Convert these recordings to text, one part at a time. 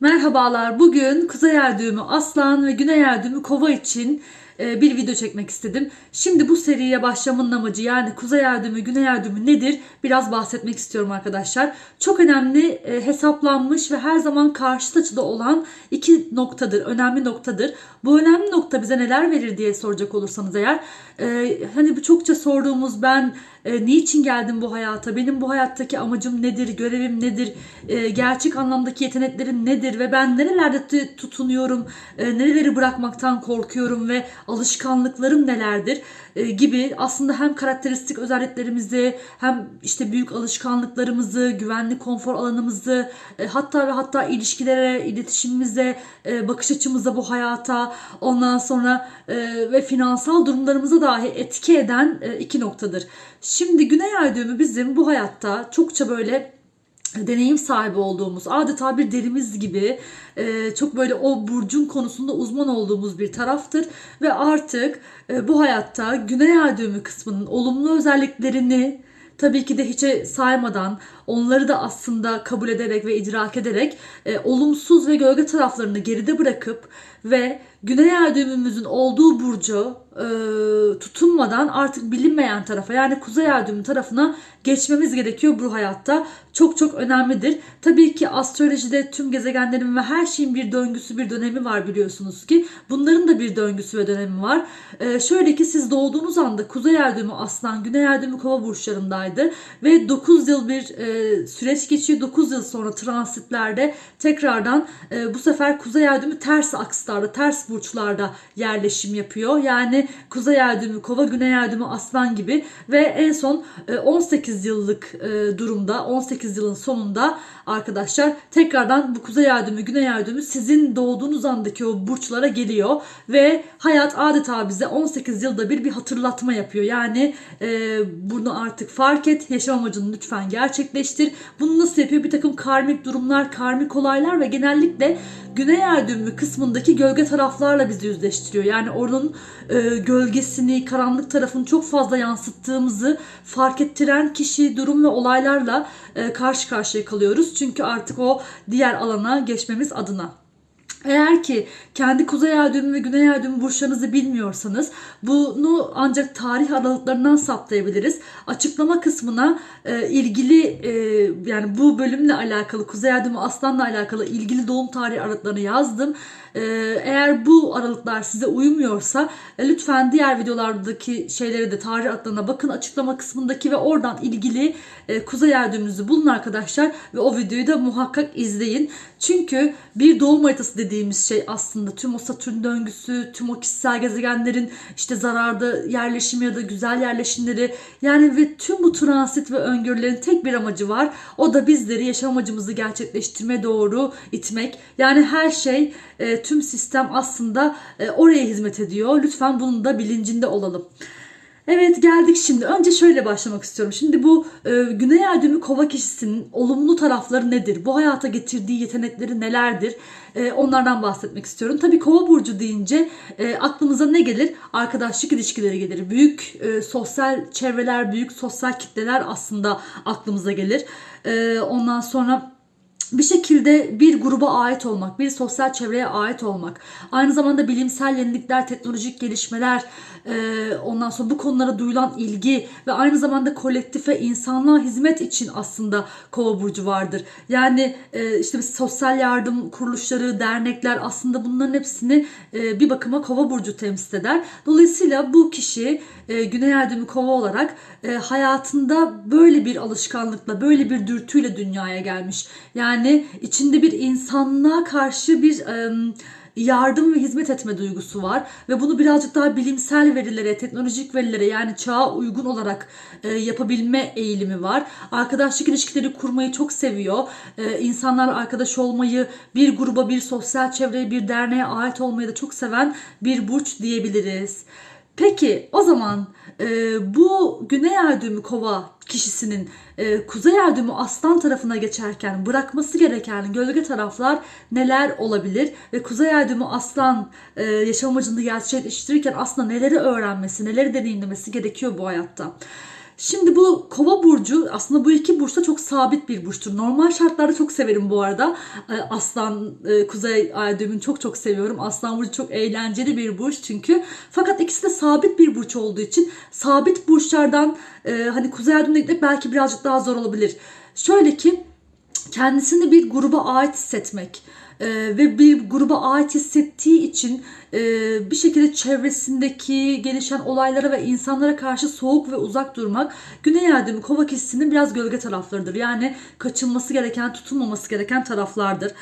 Merhabalar. Bugün Kuzey Ay Aslan ve Güney Ay Kova için e, bir video çekmek istedim. Şimdi bu seriye başlamamın amacı yani Kuzey Ay Güney Ay nedir biraz bahsetmek istiyorum arkadaşlar. Çok önemli e, hesaplanmış ve her zaman karşıt açıda olan iki noktadır. Önemli noktadır. Bu önemli nokta bize neler verir diye soracak olursanız eğer. e, hani bu çokça sorduğumuz ben niçin geldim bu hayata? Benim bu hayattaki amacım nedir? Görevim nedir? Gerçek anlamdaki yeteneklerim nedir? Ve ben nerelerde tutunuyorum? E, nereleri bırakmaktan korkuyorum? Ve alışkanlıklarım nelerdir? E, gibi aslında hem karakteristik özelliklerimizi hem işte büyük alışkanlıklarımızı, güvenli konfor alanımızı e, hatta ve hatta ilişkilere, iletişimimize, bakış açımıza bu hayata ondan sonra ve finansal durumlarımıza dahi etki eden iki noktadır. Şimdi Güney Ay düğümü bizim bu hayatta çokça böyle deneyim sahibi olduğumuz adeta bir derimiz gibi e, çok böyle o burcun konusunda uzman olduğumuz bir taraftır. Ve artık e, bu hayatta Güney Ay kısmının olumlu özelliklerini tabii ki de hiçe saymadan onları da aslında kabul ederek ve idrak ederek e, olumsuz ve gölge taraflarını geride bırakıp ve Güney Ay düğümümüzün olduğu burcu e, tutunmadan artık bilinmeyen tarafa yani Kuzey Ay düğümü tarafına geçmemiz gerekiyor bu hayatta. Çok çok önemlidir. Tabii ki astrolojide tüm gezegenlerin ve her şeyin bir döngüsü bir dönemi var biliyorsunuz ki. Bunların da bir döngüsü ve dönemi var. E, şöyle ki siz doğduğunuz anda Kuzey Ay düğümü Aslan, Güney Ay düğümü Kova burçlarındaydı ve 9 yıl bir e, süreç geçiyor. 9 yıl sonra transitlerde tekrardan e, bu sefer Kuzey Ay düğümü ters akslarda, ters burçlarda yerleşim yapıyor. Yani Kuzey Ay düğümü Kova, Güney Ay düğümü Aslan gibi ve en son e, 18 yıllık e, durumda, 18 yılın sonunda arkadaşlar tekrardan bu Kuzey Ay düğümü, Güney Ay düğümü sizin doğduğunuz andaki o burçlara geliyor ve hayat adeta bize 18 yılda bir bir hatırlatma yapıyor. Yani e, bunu artık fark et, yaşam amacını lütfen gerçekleştir. Bunu nasıl yapıyor? Bir takım karmik durumlar, karmik olaylar ve genellikle Güney düğümü kısmındaki gölge taraflarla bizi yüzleştiriyor. Yani onun e, gölgesini, karanlık tarafını çok fazla yansıttığımızı fark ettiren kişi, durum ve olaylarla e, karşı karşıya kalıyoruz. Çünkü artık o diğer alana geçmemiz adına. Eğer ki kendi kuzey ay düğümü ve güney ay düğümü burçlarınızı bilmiyorsanız bunu ancak tarih aralıklarından saptayabiliriz. Açıklama kısmına e, ilgili e, yani bu bölümle alakalı kuzey ay düğümü aslanla alakalı ilgili doğum tarihi aralıklarını yazdım. E, eğer bu aralıklar size uymuyorsa e, lütfen diğer videolardaki şeyleri de tarih aralıklarına bakın açıklama kısmındaki ve oradan ilgili e, kuzey ay düğümünüzü bulun arkadaşlar ve o videoyu da muhakkak izleyin. Çünkü bir doğum haritası dediğimiz şey aslında tüm o satürn döngüsü, tüm o kişisel gezegenlerin işte zararda yerleşimi ya da güzel yerleşimleri yani ve tüm bu transit ve öngörülerin tek bir amacı var. O da bizleri yaşam amacımızı gerçekleştirmeye doğru itmek. Yani her şey e, tüm sistem aslında e, oraya hizmet ediyor. Lütfen bunun da bilincinde olalım. Evet geldik şimdi. Önce şöyle başlamak istiyorum. Şimdi bu e, Güney düğümü kova kişisinin olumlu tarafları nedir? Bu hayata getirdiği yetenekleri nelerdir? E, onlardan bahsetmek istiyorum. Tabii kova burcu deyince e, aklımıza ne gelir? Arkadaşlık ilişkileri gelir. Büyük e, sosyal çevreler, büyük sosyal kitleler aslında aklımıza gelir. E, ondan sonra bir şekilde bir gruba ait olmak, bir sosyal çevreye ait olmak, aynı zamanda bilimsel yenilikler, teknolojik gelişmeler, e, ondan sonra bu konulara duyulan ilgi ve aynı zamanda kolektife, insanlığa hizmet için aslında kova burcu vardır. Yani e, işte sosyal yardım kuruluşları, dernekler aslında bunların hepsini e, bir bakıma kova burcu temsil eder. Dolayısıyla bu kişi e, Güney düğümü kova olarak e, hayatında böyle bir alışkanlıkla, böyle bir dürtüyle dünyaya gelmiş. Yani içinde bir insanlığa karşı bir yardım ve hizmet etme duygusu var ve bunu birazcık daha bilimsel verilere, teknolojik verilere yani çağa uygun olarak e, yapabilme eğilimi var. Arkadaşlık ilişkileri kurmayı çok seviyor. E, insanlarla arkadaş olmayı, bir gruba, bir sosyal çevreye, bir derneğe ait olmayı da çok seven bir burç diyebiliriz. Peki o zaman e, bu Güney Ay düğümü kova kişisinin e, Kuzey Ay düğümü aslan tarafına geçerken bırakması gereken gölge taraflar neler olabilir? Ve Kuzey Ay düğümü aslan e, yaşam amacını gerçekleştirirken aslında neleri öğrenmesi, neleri deneyimlemesi gerekiyor bu hayatta? Şimdi bu kova burcu aslında bu iki burçta çok sabit bir burçtur. Normal şartlarda çok severim bu arada. Ee, Aslan, e, Kuzey Ay düğümünü çok çok seviyorum. Aslan burcu çok eğlenceli bir burç çünkü. Fakat ikisi de sabit bir burç olduğu için sabit burçlardan e, hani Kuzey Ay düğümüne gitmek belki birazcık daha zor olabilir. Şöyle ki kendisini bir gruba ait hissetmek e, ve bir gruba ait hissettiği için e, bir şekilde çevresindeki gelişen olaylara ve insanlara karşı soğuk ve uzak durmak Güney Yerdemi Kova kişisinin biraz gölge taraflarıdır. Yani kaçınması gereken, tutulmaması gereken taraflardır.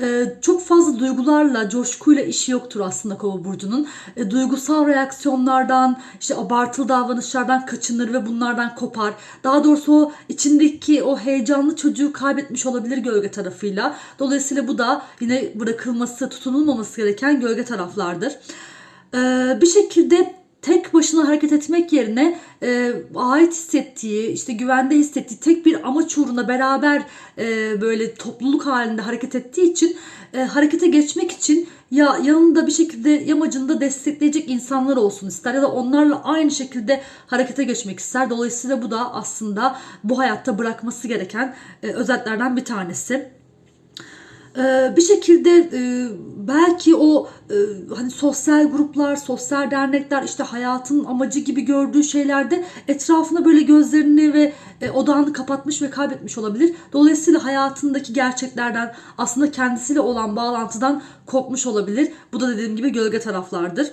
E, çok fazla duygularla, coşkuyla işi yoktur aslında Kova burcunun. E, duygusal reaksiyonlardan, işte abartılı davranışlardan kaçınır ve bunlardan kopar. Daha doğrusu o içindeki o heyecanlı çocuğu kaybetmiş olabilir gölge tarafıyla. Dolayısıyla bu da yine bırakılması, tutunulmaması gereken gölge taraflardır. E, bir şekilde tek başına hareket etmek yerine e, ait hissettiği, işte güvende hissettiği tek bir amaç uğruna beraber e, böyle topluluk halinde hareket ettiği için e, harekete geçmek için ya yanında bir şekilde yamacında destekleyecek insanlar olsun ister ya da onlarla aynı şekilde harekete geçmek ister. Dolayısıyla bu da aslında bu hayatta bırakması gereken e, özelliklerden bir tanesi. Ee, bir şekilde e, belki o e, hani sosyal gruplar, sosyal dernekler işte hayatın amacı gibi gördüğü şeylerde etrafına böyle gözlerini ve e, odağını kapatmış ve kaybetmiş olabilir. Dolayısıyla hayatındaki gerçeklerden aslında kendisiyle olan bağlantıdan kopmuş olabilir. Bu da dediğim gibi gölge taraflardır.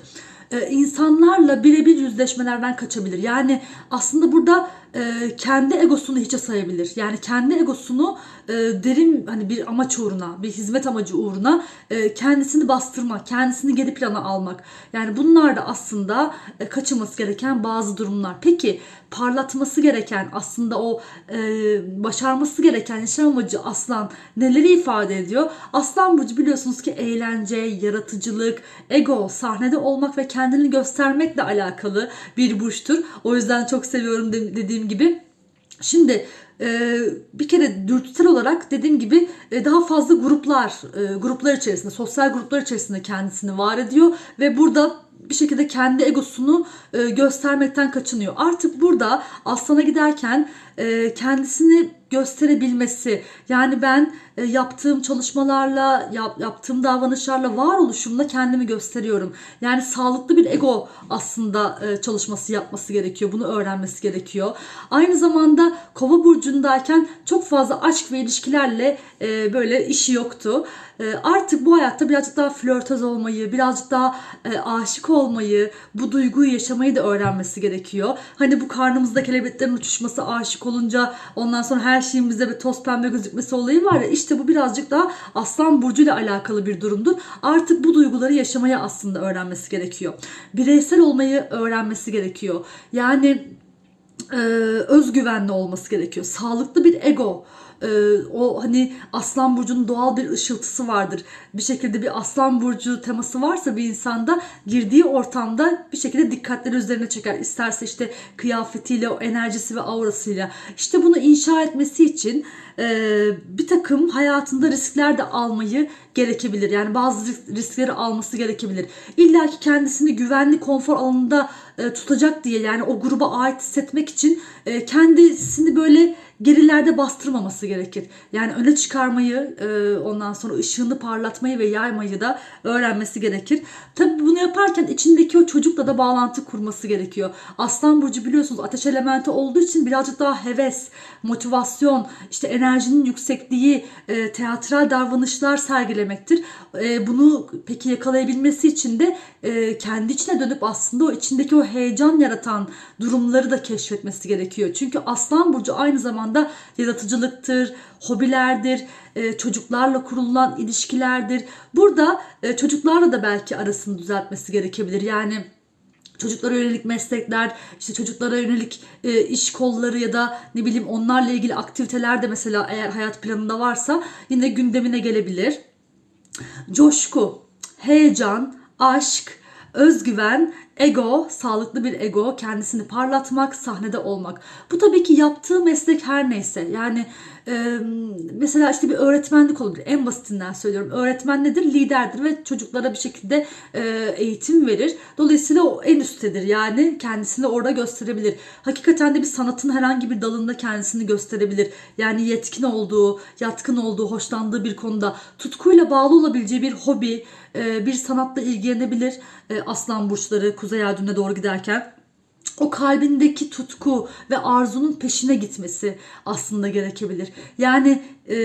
İnsanlarla birebir yüzleşmelerden kaçabilir. Yani aslında burada e, kendi egosunu hiçe sayabilir. Yani kendi egosunu e, derin hani bir amaç uğruna, bir hizmet amacı uğruna e, kendisini bastırmak, kendisini geri plana almak. Yani bunlar da aslında e, kaçınması gereken bazı durumlar. Peki parlatması gereken aslında o e, başarması gereken yaşam amacı aslan neleri ifade ediyor? Aslan burcu biliyorsunuz ki eğlence, yaratıcılık, ego, sahnede olmak ve kendini göstermekle alakalı bir burçtur. O yüzden çok seviyorum de- dediğim gibi. Şimdi e, bir kere dürtüsel olarak dediğim gibi e, daha fazla gruplar, e, gruplar içerisinde, sosyal gruplar içerisinde kendisini var ediyor ve burada bir şekilde kendi egosunu göstermekten kaçınıyor. Artık burada aslana giderken kendisini gösterebilmesi yani ben e, yaptığım çalışmalarla yap, yaptığım davranışlarla varoluşumla kendimi gösteriyorum. Yani sağlıklı bir ego aslında e, çalışması yapması gerekiyor. Bunu öğrenmesi gerekiyor. Aynı zamanda Kova burcundayken çok fazla aşk ve ilişkilerle e, böyle işi yoktu. E, artık bu hayatta birazcık daha flörtöz olmayı, birazcık daha e, aşık olmayı, bu duyguyu yaşamayı da öğrenmesi gerekiyor. Hani bu karnımızda kelebeklerin uçuşması, aşık olunca ondan sonra her şeyin bir toz pembe gözükmesi olayı var ya işte bu birazcık daha Aslan Burcu ile alakalı bir durumdur. Artık bu duyguları yaşamaya aslında öğrenmesi gerekiyor. Bireysel olmayı öğrenmesi gerekiyor. Yani e, özgüvenli olması gerekiyor. Sağlıklı bir ego. E, o hani Aslan Burcu'nun doğal bir ışıltısı vardır. Bir şekilde bir Aslan Burcu teması varsa bir insanda girdiği ortamda bir şekilde dikkatleri üzerine çeker. İsterse işte kıyafetiyle, o enerjisi ve aurasıyla. İşte bunu inşa etmesi için bir takım hayatında riskler de almayı gerekebilir. Yani bazı risk- riskleri alması gerekebilir. İlla ki kendisini güvenli konfor alanında e, tutacak diye yani o gruba ait hissetmek için e, kendisini böyle gerilerde bastırmaması gerekir. Yani öne çıkarmayı, e, ondan sonra ışığını parlatmayı ve yaymayı da öğrenmesi gerekir. Tabii bunu yaparken içindeki o çocukla da bağlantı kurması gerekiyor. Aslan burcu biliyorsunuz ateş elementi olduğu için birazcık daha heves, motivasyon, işte enerjinin yüksekliği, e, teatral davranışlar sergilemektir. E, bunu peki yakalayabilmesi için de e, kendi içine dönüp aslında o içindeki o heyecan yaratan durumları da keşfetmesi gerekiyor. Çünkü Aslan burcu aynı zamanda yaratıcılıktır, hobilerdir, e, çocuklarla kurulan ilişkilerdir. Burada e, çocuklarla da belki arasını düzeltmesi gerekebilir. Yani çocuklara yönelik meslekler, işte çocuklara yönelik e, iş kolları ya da ne bileyim onlarla ilgili aktiviteler de mesela eğer hayat planında varsa yine gündemine gelebilir. Coşku, heyecan, aşk, özgüven, Ego, sağlıklı bir ego, kendisini parlatmak, sahnede olmak. Bu tabii ki yaptığı meslek her neyse. Yani e, mesela işte bir öğretmenlik olabilir. En basitinden söylüyorum. Öğretmen nedir? Liderdir ve çocuklara bir şekilde e, eğitim verir. Dolayısıyla o en üsttedir. Yani kendisini orada gösterebilir. Hakikaten de bir sanatın herhangi bir dalında kendisini gösterebilir. Yani yetkin olduğu, yatkın olduğu, hoşlandığı bir konuda tutkuyla bağlı olabileceği bir hobi, e, bir sanatla ilgilenebilir. E, Aslan burçları Kuzey düğümüne doğru giderken o kalbindeki tutku ve arzunun peşine gitmesi aslında gerekebilir. Yani e,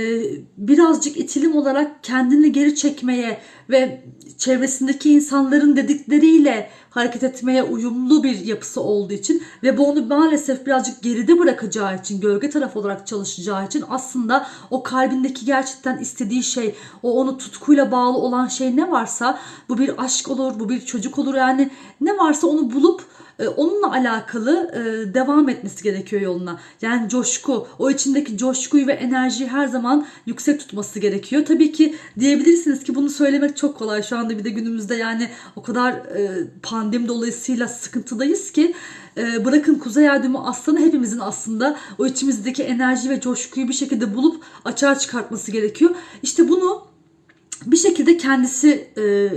birazcık itilim olarak kendini geri çekmeye ve çevresindeki insanların dedikleriyle hareket etmeye uyumlu bir yapısı olduğu için ve bu onu maalesef birazcık geride bırakacağı için, gölge taraf olarak çalışacağı için aslında o kalbindeki gerçekten istediği şey, o onu tutkuyla bağlı olan şey ne varsa bu bir aşk olur, bu bir çocuk olur yani ne varsa onu bulup e, onunla alakalı e, devam etmesi gerekiyor yoluna. Yani coşku, o içindeki coşkuyu ve enerjiyi her zaman yüksek tutması gerekiyor. Tabii ki diyebilirsiniz ki bunu söylemek çok kolay. Şu anda bir de günümüzde yani o kadar e, pandemi dolayısıyla sıkıntıdayız ki e, bırakın Kuzey Ay düğümü aslanı hepimizin aslında o içimizdeki enerji ve coşkuyu bir şekilde bulup açığa çıkartması gerekiyor. İşte bunu bir şekilde kendisi e,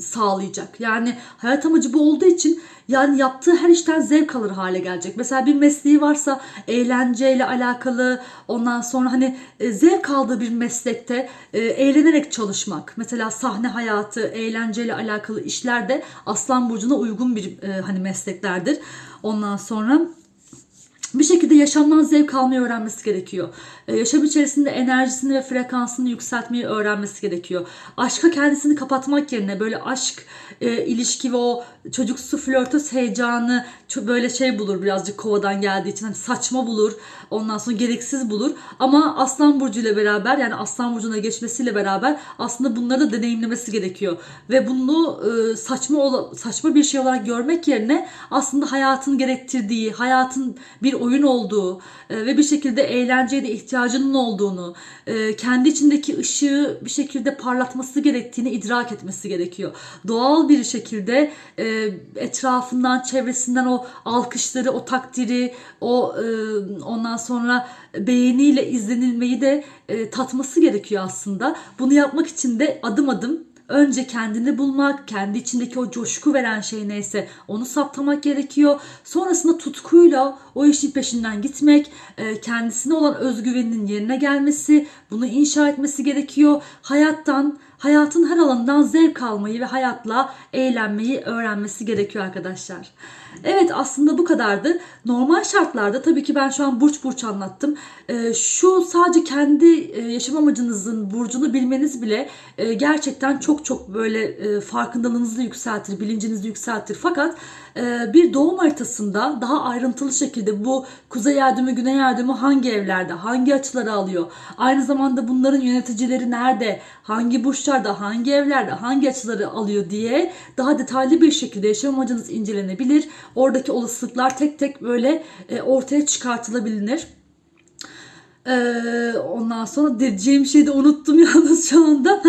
sağlayacak. Yani hayat amacı bu olduğu için yani yaptığı her işten zevk alır hale gelecek. Mesela bir mesleği varsa eğlenceyle alakalı ondan sonra hani e, zevk aldığı bir meslekte e, eğlenerek çalışmak. Mesela sahne hayatı, eğlenceyle alakalı işler de Aslan Burcu'na uygun bir e, hani mesleklerdir. Ondan sonra bir şekilde yaşamdan zevk almayı öğrenmesi gerekiyor. Ee, yaşam içerisinde enerjisini ve frekansını yükseltmeyi öğrenmesi gerekiyor. Aşka kendisini kapatmak yerine böyle aşk, e, ilişki ve o çocuksu flörtöz heyecanı böyle şey bulur birazcık kovadan geldiği için hani saçma bulur. Ondan sonra gereksiz bulur. Ama Aslan Burcu ile beraber yani Aslan Burcu'na geçmesiyle beraber aslında bunları da deneyimlemesi gerekiyor. Ve bunu e, saçma saçma bir şey olarak görmek yerine aslında hayatın gerektirdiği, hayatın bir oyun olduğu e, ve bir şekilde eğlenceye de ihtiyacının olduğunu, e, kendi içindeki ışığı bir şekilde parlatması gerektiğini idrak etmesi gerekiyor. Doğal bir şekilde e, etrafından, çevresinden o alkışları, o takdiri, o e, ondan sonra beğeniyle izlenilmeyi de e, tatması gerekiyor aslında. Bunu yapmak için de adım adım önce kendini bulmak, kendi içindeki o coşku veren şey neyse onu saptamak gerekiyor. Sonrasında tutkuyla o işin peşinden gitmek, e, kendisine olan özgüveninin yerine gelmesi, bunu inşa etmesi gerekiyor. Hayattan, hayatın her alanından zevk almayı ve hayatla eğlenmeyi öğrenmesi gerekiyor arkadaşlar. Evet aslında bu kadardı. Normal şartlarda tabii ki ben şu an burç burç anlattım. Ee, şu sadece kendi e, yaşam amacınızın burcunu bilmeniz bile e, gerçekten çok çok böyle e, farkındalığınızı yükseltir, bilincinizi yükseltir. Fakat bir doğum haritasında daha ayrıntılı şekilde bu kuzey yardımı, güney yardımı hangi evlerde, hangi açıları alıyor? Aynı zamanda bunların yöneticileri nerede, hangi burçlarda, hangi evlerde, hangi açıları alıyor diye daha detaylı bir şekilde yaşam amacınız incelenebilir. Oradaki olasılıklar tek tek böyle e, ortaya çıkartılabilir. Ee, ondan sonra diyeceğim şeyi de unuttum yalnız şu anda.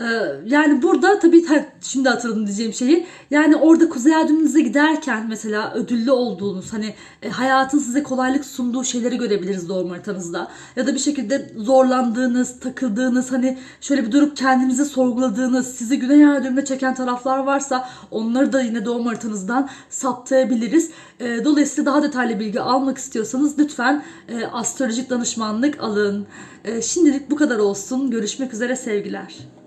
Ee, yani burada tabii şimdi hatırladım diyeceğim şeyi. Yani orada Kuzey düğümünüze giderken mesela ödüllü olduğunuz hani e, hayatın size kolaylık sunduğu şeyleri görebiliriz doğum haritanızda. Ya da bir şekilde zorlandığınız, takıldığınız hani şöyle bir durup kendinizi sorguladığınız, sizi Güney düğümüne çeken taraflar varsa onları da yine doğum haritanızdan saptayabiliriz. E, dolayısıyla daha detaylı bilgi almak istiyorsanız lütfen e, astrolojik danışmanlık alın. E, şimdilik bu kadar olsun. Görüşmek üzere sevgiler.